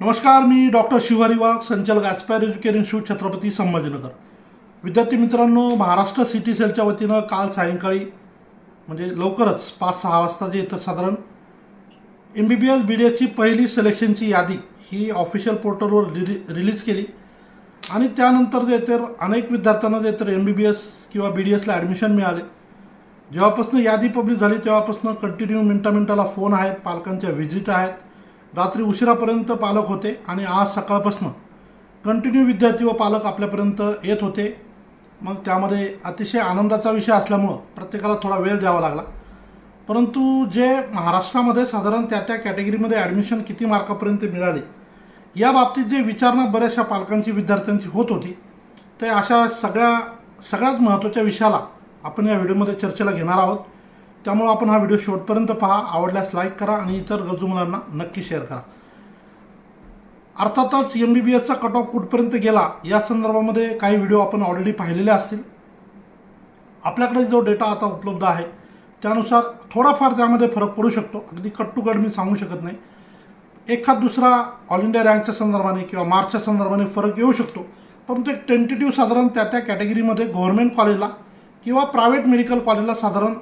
नमस्कार मी डॉक्टर शिवारी वाघ संचालक aspire education institute Chhatrapati Sambhajinagar. विद्यार्थी मित्रांनो महाराष्ट्र सिटी सेलच्या वतीनं काल सायंकाळी म्हणजे लवकरच पाच सहा वाजता जे येतं साधारण M B B S B D एसची पहिली सिलेक्शनची यादी ही ऑफिशियल पोर्टलवर रिली रिलीज केली. आणि त्यानंतर जे तर अनेक विद्यार्थ्यांना जे तर एम बी बी एस किंवा बी डी एसला ॲडमिशन मिळाले. जेव्हापासून यादी पब्लिक झाली तेव्हापासून कंटिन्यू मिनटा मिनटाला फोन आहेत पालकांच्या व्हिजिट आहेत. रात्री उशिरापर्यंत पालक होते आणि आज सकाळपासून कंटिन्यू विद्यार्थी व पालक आपल्यापर्यंत येत होते. मग त्यामध्ये अतिशय आनंदाचा विषय असल्यामुळं प्रत्येकाला थोडा वेळ द्यावा लागला. परंतु जे महाराष्ट्रामध्ये साधारण त्या त्या कॅटेगरीमध्ये ॲडमिशन किती मार्कापर्यंत मिळाले या बाबतीत जे विचारणा बऱ्याचशा पालकांची विद्यार्थ्यांची होत होती ते अशा सगळ्या सगळ्यात महत्त्वाच्या विषयाला आपण या व्हिडिओमध्ये चर्चेला घेणार आहोत. त्यामुळं आपण हा व्हिडिओ शेवटपर्यंत पहा. आवडल्यास लाईक करा आणि इतर गरजू मुलांना नक्की शेअर करा. अर्थातच एम बी बी एसचा कट ऑफ कुठपर्यंत गेला या संदर्भामध्ये काही व्हिडिओ आपण ऑलरेडी पाहिलेले असतील. आपल्याकडे जो डेटा आता उपलब्ध आहे त्यानुसार थोडाफार त्यामध्ये फरक पडू शकतो. अगदी कट टू कट मी सांगू शकत नाही. एखाद दुसरा ऑल इंडिया रँकच्या संदर्भाने किंवा मार्कच्या संदर्भाने फरक येऊ शकतो. परंतु एक टेंटेटिव्ह साधारण त्या त्या कॅटेगरीमध्ये गव्हर्नमेंट कॉलेजला किंवा प्रायव्हेट मेडिकल कॉलेजला साधारण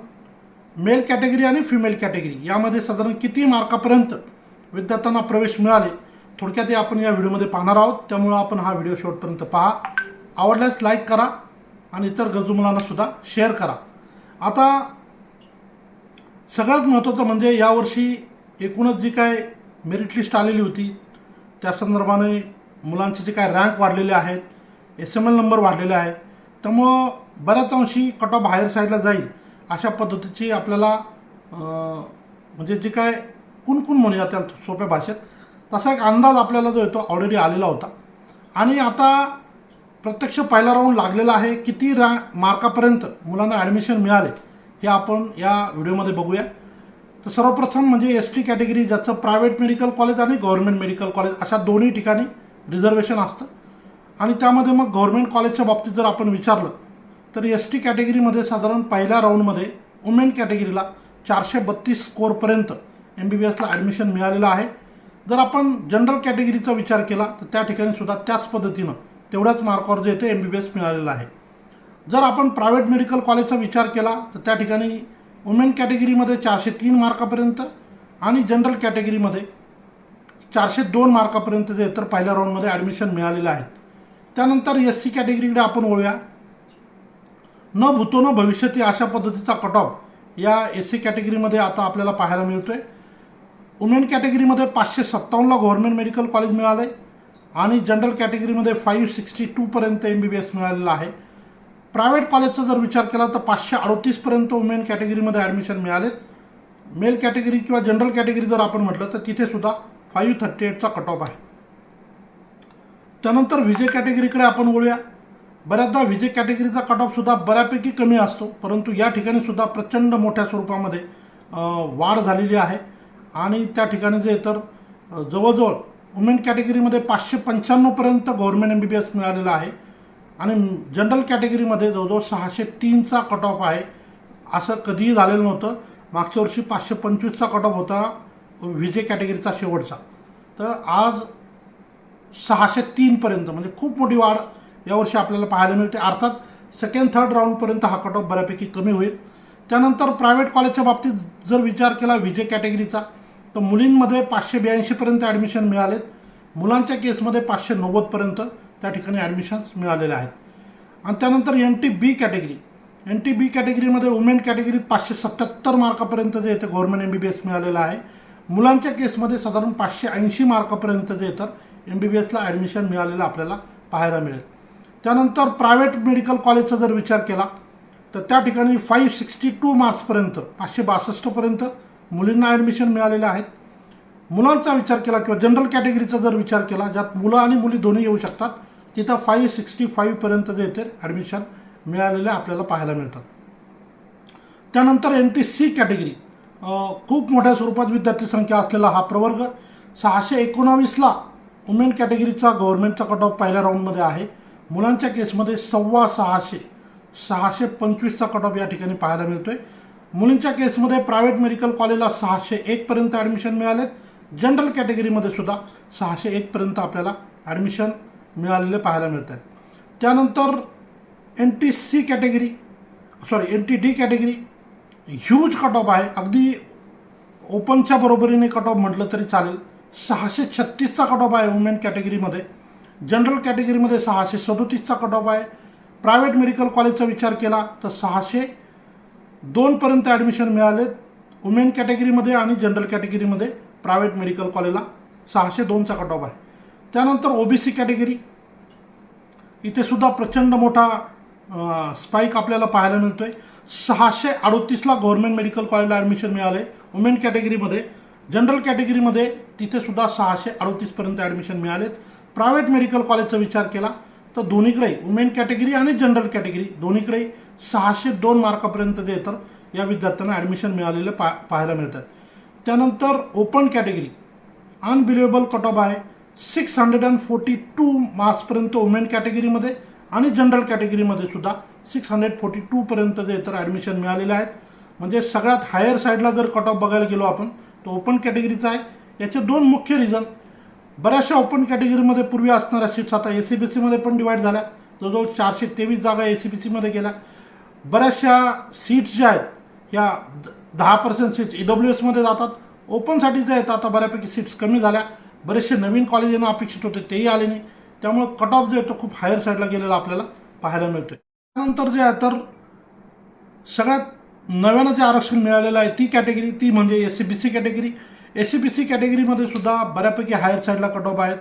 मेल कॅटेगरी आणि फिमेल कॅटेगरी यामध्ये साधारण किती मार्कापर्यंत विद्यार्थ्यांना प्रवेश मिळाले थोडक्यात हे आपण या व्हिडिओमध्ये पाहणार आहोत. त्यामुळं आपण हा व्हिडिओ शेवटपर्यंत पहा. आवडल्यास लाईक करा आणि इतर गरजू मुलांनासुद्धा शेअर करा. आता सगळ्यात महत्त्वाचं म्हणजे यावर्षी एकूणच जी काय मेरिट लिस्ट आलेली होती त्या संदर्भाने मुलांचे जे काय रँक वाढलेले आहेत एस एम एल नंबर वाढलेले आहे. त्यामुळं बऱ्याच अंशी कट ऑफ हायर साईडला जाईल. अशा पद्धतीची आपल्याला म्हणजे जे काय कुणकुण म्हणूया त्या सोप्या भाषेत तसा एक अंदाज आपल्याला जो येतो ऑलरेडी आलेला होता. आणि आता प्रत्यक्ष पहिला राऊंड लागलेला आहे किती रॅ मार्कापर्यंत मुलांना ॲडमिशन मिळाले हे आपण या व्हिडिओमध्ये बघूया. तर सर्वप्रथम म्हणजे एस टी कॅटेगरी ज्याचं प्रायव्हेट मेडिकल कॉलेज आणि गव्हर्नमेंट मेडिकल कॉलेज अशा दोन्ही ठिकाणी रिझर्वेशन असतं. आणि त्यामध्ये मग गव्हर्नमेंट कॉलेजच्या बाबतीत जर आपण विचारलं तर एस टी कॅटेगरीमध्ये साधारण पहिल्या राऊंडमध्ये वुमेन कॅटेगरीला चारशे बत्तीस स्कोअरपर्यंत एम बी बी एसला ॲडमिशन मिळालेलं आहे. जर आपण जनरल कॅटेगरीचा विचार केला तर त्या ठिकाणी सुद्धा त्याच पद्धतीनं तेवढ्याच मार्कावर जे येते एम बी बी एस मिळालेलं आहे. जर आपण प्रायव्हेट मेडिकल कॉलेजचा विचार केला तर त्या ठिकाणी वुमेन कॅटेगरीमध्ये चारशे तीन मार्कापर्यंत आणि जनरल कॅटेगरीमध्ये चारशे दोन मार्कापर्यंत जे तर पहिल्या राऊंडमध्ये ॲडमिशन मिळालेलं आहे. त्यानंतर एस सी कॅटेगरीकडे आपण वळूया. न भूतो न भविष्यती अशा पद्धतीचा कट ऑफ या एस सी कॅटेगरीमध्ये आता आपल्याला पाहायला मिळतो आहे वुमेन कॅटेगरीमध्ये पाचशे सत्तावन्नला गव्हर्नमेंट मेडिकल कॉलेज मिळालं आहे आणि जनरल कॅटेगरीमध्ये फाईव्ह सिक्स्टी टूपर्यंत एम बी बी एस मिळालेलं आहे. प्रायव्हेट कॉलेजचा जर विचार केला तर पाचशे अडतीसपर्यंत वुमेन कॅटेगरीमध्ये ॲडमिशन मिळालेत. मेल कॅटेगरी किंवा जनरल कॅटेगरी जर आपण म्हटलं तर तिथेसुद्धा फाईव्ह थर्टी एटचा कट ऑफ आहे. त्यानंतर विजय कॅटेगरीकडे आपण वळूया. बऱ्याचदा विजय कॅटेगरीचा कट ऑफसुद्धा बऱ्यापैकी कमी असतो परंतु या ठिकाणी सुद्धा प्रचंड मोठ्या स्वरूपामध्ये वाढ झालेली आहे. आणि त्या ठिकाणी जे तर जवळजवळ वुमेन कॅटेगरीमध्ये पाचशे पंच्याण्णवपर्यंत government M B B S मिळालेला आहे. आणि जनरल कॅटेगरीमध्ये जवळजवळ सहाशे तीनचा कट ऑफ आहे असं कधीही झालेलं नव्हतं. मागच्या वर्षी पाचशे पंचवीसचा कट ऑफ होता विजय कॅटेगरीचा शेवटचा. तर आज सहाशे तीनपर्यंत म्हणजे खूप मोठी वाढ यावर्षी आपल्याला पाहायला मिळते. अर्थात सेकंड थर्ड राऊंडपर्यंत हा कट ऑफ बऱ्यापैकी कमी होईल. त्यानंतर प्रायव्हेट कॉलेजच्या बाबतीत जर विचार केला विजय कॅटेगरीचा तर मुलींमध्ये पाचशे ब्याऐंशीपर्यंत ॲडमिशन मिळालेत. मुलांच्या केसमध्ये पाचशे नव्वदपर्यंत त्या ठिकाणी ॲडमिशन्स मिळालेले आहेत. आणि त्यानंतर N T B category N T B कॅटेगरीमध्ये वुमेन कॅटेगरीत पाचशे सत्याहत्तर मार्कापर्यंत जे येतं government M B B S मिळालेलं आहे. मुलांच्या केसमध्ये साधारण पाचशे ऐंशी मार्कापर्यंत जे येतं एम बी बी एसला ॲडमिशन मिळालेलं आपल्याला पाहायला मिळेल. त्यानंतर प्रायव्हेट मेडिकल कॉलेजचा जर विचार केला तर त्या ठिकाणी फाईव्ह सिक्स्टी टू मार्क्सपर्यंत पाचशे बासष्टपर्यंत मुलींना ॲडमिशन मिळालेले आहेत. मुलांचा विचार केला किंवा जनरल कॅटेगरीचा जर विचार केला ज्यात मुलं आणि मुली दोन्ही येऊ शकतात तिथं फाईव्ह सिक्स्टी फाईव्हपर्यंत जे येते ॲडमिशन मिळालेले आपल्याला पाहायला मिळतात. त्यानंतर एन टी सी कॅटेगरी खूप मोठ्या स्वरूपात विद्यार्थी संख्या असलेला हा प्रवर्ग सहाशे एकोणावीसला वुमेन कॅटेगरीचा गव्हर्नमेंटचा कट ऑफ पहिल्या राऊंडमध्ये आहे. मुलांच्या केसमध्ये सव्वा सहाशे सहाशे पंचवीसचा कट ऑफ या ठिकाणी पाहायला मिळतो आहे मुलींच्या केसमध्ये प्रायव्हेट मेडिकल कॉलेजला सहाशे एकपर्यंत ॲडमिशन मिळालेत. जनरल कॅटेगरीमध्ये सुद्धा सहाशे एकपर्यंत आपल्याला ॲडमिशन मिळालेले पाहायला मिळत आहेत त्यानंतर N T C category sorry N T D category huge cut off आहे. अगदी ओपनच्या बरोबरीने कट ऑफ म्हटलं तरी चालेल. सहाशे छत्तीसचा कट ऑफ आहे वुमेन कॅटेगरीमध्ये जनरल कॅटेगरीमध्ये सहाशे सदोतीसचा कट ऑफ आहे प्रायव्हेट मेडिकल कॉलेजचा विचार केला तर सहाशे दोनपर्यंत ॲडमिशन मिळाले वुमेन कॅटेगरीमध्ये आणि जनरल कॅटेगरीमध्ये प्रायव्हेट मेडिकल कॉलेजला सहाशे दोनचा कट ऑफ आहे. त्यानंतर ओ बी सी कॅटेगरी इथे सुद्धा प्रचंड मोठा स्पाईक आपल्याला पाहायला मिळतो आहे सहाशे अडोतीसला गव्हर्मेंट मेडिकल कॉलेजला ॲडमिशन मिळाले. वुमेन कॅटेगरीमध्ये जनरल कॅटेगरीमध्ये तिथेसुद्धा सहाशे अडोतीसपर्यंत ॲडमिशन मिळालेत. प्रायव्हेट मेडिकल कॉलेजचा विचार केला तर दोन्हीकडे वुमेन कॅटेगरी आणि जनरल कॅटेगरी दोन्हीकडे सहाशे दोन मार्कापर्यंत जे तर या विद्यार्थ्यांना ॲडमिशन मिळालेले पा पाहायला मिळतात. त्यानंतर open category unbelievable cut off आहे. Six hundred and forty two मार्क्सपर्यंत women कॅटेगरीमध्ये आणि जनरल कॅटेगरीमध्ये सुद्धा सिक्स हंड्रेड फोर्टी टूपर्यंत जे तर ॲडमिशन मिळालेले आहेत म्हणजे सगळ्यात हायर साईडला जर कट ऑफ बघायला गेलो आपण तो ओपन कॅटेगरीचा आहे. याचे दोन मुख्य रिझन बऱ्याचशा ओपन कॅटेगरीमध्ये पूर्वी असणाऱ्या सीट्स आता ए सी बी सीमध्ये पण डिवाईड झाल्या. जवळजवळ चारशे तेवीस जागा ए सी बी सीमध्ये गेल्या. बऱ्याचशा सीट्स ज्या आहेत ह्या द- दहा पर्सेंट सीट्स ई डब्ल्यू एसमध्ये जातात. ओपनसाठी जे आहेत आता बऱ्यापैकी सीट्स कमी झाल्या. बरेचसे नवीन कॉलेज येणं अपेक्षित होते तेही आले नाही. त्यामुळं कट ऑफ जो आहे तो खूप हायर साईडला गेलेला आपल्याला पाहायला मिळतोय. त्यानंतर जे आहे तर सगळ्यात नव्यानं जे आरक्षण मिळालेलं आहे ती कॅटेगरी ती म्हणजे S C B C category S C B C कॅटेगरीमध्ये सुद्धा बऱ्यापैकी हायर साईडला कट ऑफ आहेत.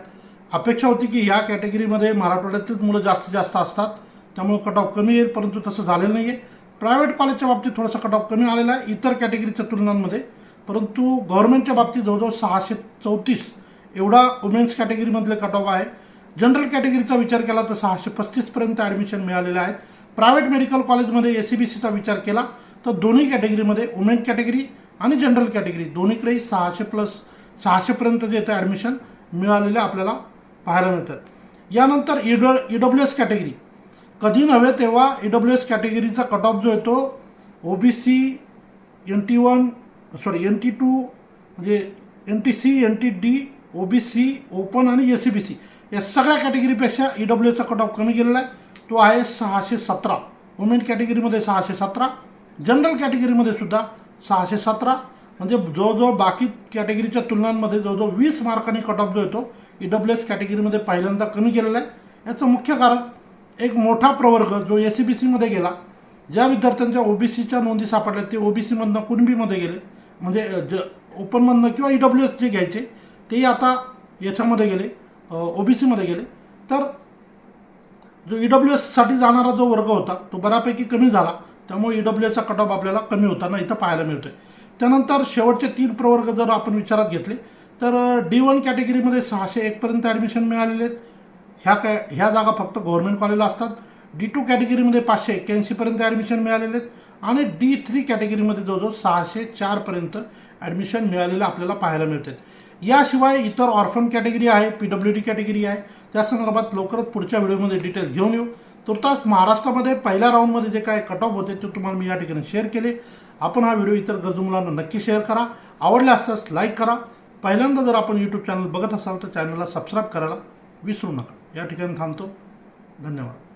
अपेक्षा होती की ह्या कॅटेगरीमध्ये मराठवाड्यातलीच मुलं जास्तीत जास्त असतात. त्यामुळे कट ऑफ कमी येईल परंतु तसं झालेलं नाही आहे प्रायव्हेट कॉलेजच्या बाबतीत थोडासा कट ऑफ कमी आलेला आहे इतर कॅटेगरीच्या तुलनांमध्ये. परंतु गव्हर्नमेंटच्या बाबतीत जवळजवळ सहाशे चौतीस एवढा वुमेन्स कॅटेगरीमधले कट ऑफ आहे. जनरल कॅटेगरीचा विचार केला तर सहाशे पस्तीसपर्यंत ॲडमिशन मिळालेलं आहेत प्रायव्हेट मेडिकल कॉलेजमध्ये ए सी बी सीचा विचार केला तर दोन्ही कॅटेगरीमध्ये वुमेन कॅटेगरी आणि जनरल कॅटेगरी दोन्हीकडेही सहाशे प्लस सहाशेपर्यंत जे येतं ॲडमिशन मिळालेले आपल्याला पाहायला मिळतात. यानंतर ई ड ई डब्ल्यू एस कॅटेगरी कधी नव्हे तेव्हा ई डब्ल्यू एस कॅटेगरीचा कट ऑफ जो येतो O B C N T one sorry N T two म्हणजे N T C N T D O B C open आणि ए सी बी सी या सगळ्या कॅटेगरीपेक्षा ई डब्ल्यू एचा cut off कमी गेलेला आहे. तो आहे सहाशे सतरा. वुमेन कॅटेगरीमध्ये सहाशे सतरा. जनरल कॅटेगरीमध्ये सुद्धा सहाशे सतरा. म्हणजे जवळजवळ बाकी कॅटेगरीच्या तुलनांमध्ये जवळजवळ वीस मार्कांनी कट ऑफ जो येतो ई डब्ल्यू एस कॅटेगरीमध्ये पहिल्यांदा कमी केलेला आहे. याचं मुख्य कारण एक मोठा प्रवर्ग जो ए सी बी सीमध्ये गेला ज्या विद्यार्थ्यांच्या ओ बी सीच्या नोंदी सापडल्या ते ओ बी सीमधनं कुणबीमध्ये गेले. म्हणजे ज ओपनमधनं किंवा ई डब्ल्यू एस जे घ्यायचे तेही आता याच्यामध्ये गेले ओ बी सीमध्ये गेले. तर जो ई डब्ल्यू एससाठी जाणारा जो वर्ग होता तो बऱ्यापैकी कमी झाला. त्यामुळे ई डब्ल्यूचा कट ऑफ आपल्याला कमी होताना इथं पाहायला मिळतोय. त्यानंतर शेवटचे तीन प्रवर्ग जर आपण विचारात घेतले तर डी वन कॅटेगरीमध्ये सहाशे एकपर्यंत ॲडमिशन मिळालेले आहेत. ह्या कॅ ह्या जागा फक्त गव्हर्मेंट कॉलेजला असतात. डी टू कॅटेगरीमध्ये पाचशे एक्क्याऐंशीपर्यंत ॲडमिशन मिळालेले आहेत. आणि डी थ्री कॅटेगरीमध्ये जवळजवळ सहाशे चारपर्यंत ॲडमिशन मिळालेलं आपल्याला पाहायला मिळतात याशिवाय इतर ऑर्फन कॅटेगरी आहे पी डब्ल्यू डी कॅटेगरी आहे. त्या संदर्भात लवकरच पुढच्या व्हिडिओमध्ये डिटेल्स घेऊन येऊ. तुर्तास महाराष्ट्रामध्ये पहिल्या राऊंडमध्ये जे काय कट ऑफ होते ते तुम्हाला मी या ठिकाणी शेअर केले. आपण हा व्हिडिओ इतर गरजू मुलांना नक्की शेअर करा. आवडला असल्यास लाईक करा. पहिल्यांदा जर आपण यूट्यूब चॅनल बघत असाल तर चॅनलला सबस्क्राईब करायला विसरू नका. या ठिकाणी थांबतो. धन्यवाद.